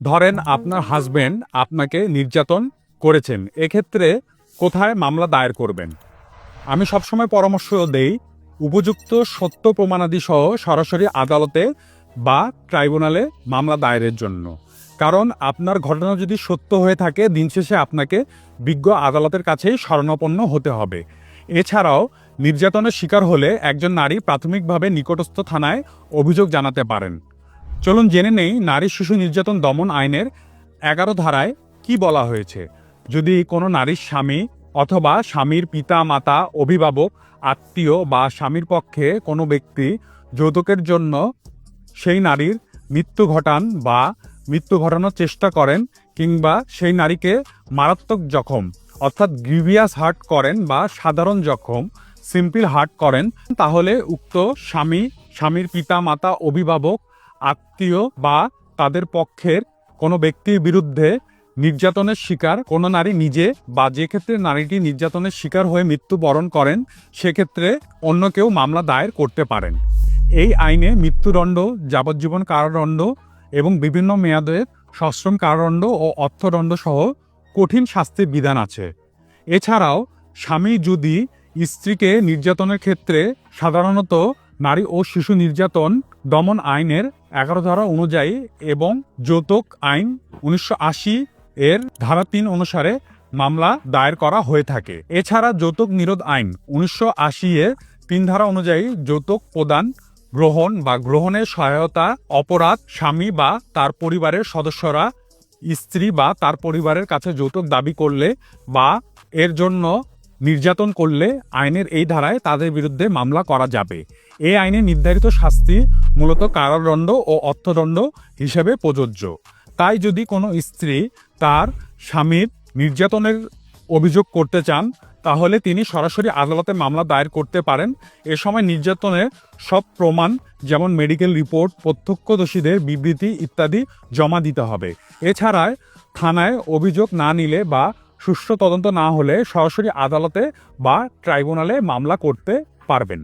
ধরেন আপনার হাজবেন্ড আপনাকে নির্যাতন করেছেন, এক্ষেত্রে কোথায় মামলা দায়ের করবেন? আমি সবসময় পরামর্শ দেই উপযুক্ত সত্য প্রমাণাদি সহ সরাসরি আদালতে বা ট্রাইব্যুনালে মামলা দায়েরের জন্য। কারণ আপনার ঘটনা যদি সত্য হয়ে থাকে, দিন শেষে আপনাকে বিজ্ঞ আদালতের কাছেই শরণাপন্ন হতে হবে। এছাড়াও নির্যাতনের শিকার হলে একজন নারী প্রাথমিকভাবে নিকটস্থ থানায় অভিযোগ জানাতে পারেন। চলুন জেনে নেই নারী শিশু নির্যাতন দমন আইনের এগারো ধারায় কি বলা হয়েছে। যদি কোনো নারীর স্বামী অথবা স্বামীর পিতা, মাতা, অভিভাবক, আত্মীয় বা স্বামীর পক্ষে কোনো ব্যক্তি যৌতুকের জন্য সেই নারীর মৃত্যু ঘটান বা মৃত্যু ঘটানোর চেষ্টা করেন কিংবা সেই নারীকে মারাত্মক জখম অর্থাৎ গ্রিভিয়াস হার্ট করেন বা সাধারণ জখম, সিম্পল হার্ট করেন, তাহলে উক্ত স্বামী, স্বামীর পিতা, মাতা, অভিভাবক আত্মীয় বা তাদের পক্ষের কোনো ব্যক্তির বিরুদ্ধে নির্যাতনের শিকার কোনো নারী নিজে বা যে ক্ষেত্রে নারীটি নির্যাতনের শিকার হয়ে মৃত্যুবরণ করেন, সেক্ষেত্রে অন্য কেউ মামলা দায়ের করতে পারেন। এই আইনে মৃত্যুদণ্ড, যাবজ্জীবন কারাদণ্ড এবং বিভিন্ন মেয়াদের সশ্রম কারাদণ্ড ও অর্থদণ্ড সহ কঠিন শাস্তির বিধান আছে। এছাড়াও, স্বামী যদি স্ত্রীকে নির্যাতনের ক্ষেত্রে সাধারণত নারী ও শিশু নির্যাতন দমন আইনের এগারো ধারা অনুযায়ী এবং যৌতুক আইন উনিশশো আশি এর ধারা তিন অনুসারে মামলা দায়ের করা হয়ে থাকে। এছাড়া যৌতুক নিরোধ আইন উনিশশো এর তিন ধারা অনুযায়ী যৌতুক প্রদান, গ্রহণ বা গ্রহণের সহায়তা, অপরাধ, স্বামী বা তার পরিবারের সদস্যরা, স্ত্রী বা তার পরিবারের কাছে যৌতুক দাবি করলে বা এর জন্য নির্যাতন করলে আইনের এই ধারায় তাদের বিরুদ্ধে মামলা করা যাবে। এই আইনে নির্ধারিত শাস্তি মূলত কারাদণ্ড ও অর্থদণ্ড হিসেবে প্রযোজ্য। তাই যদি কোনো স্ত্রী তার স্বামীর নির্যাতনের অভিযোগ করতে চান, তাহলে তিনি সরাসরি আদালতে মামলা দায়ের করতে পারেন। এ সময় নির্যাতনের সব প্রমাণ যেমন মেডিকেল রিপোর্ট, প্রত্যক্ষদর্শীদের বিবৃতি ইত্যাদি জমা দিতে হবে। এছাড়া থানায় অভিযোগ না নিলে বা সুষ্ঠু তদন্ত না হলে সরাসরি আদালতে বা ট্রাইব্যুনালে মামলা করতে পারবেন।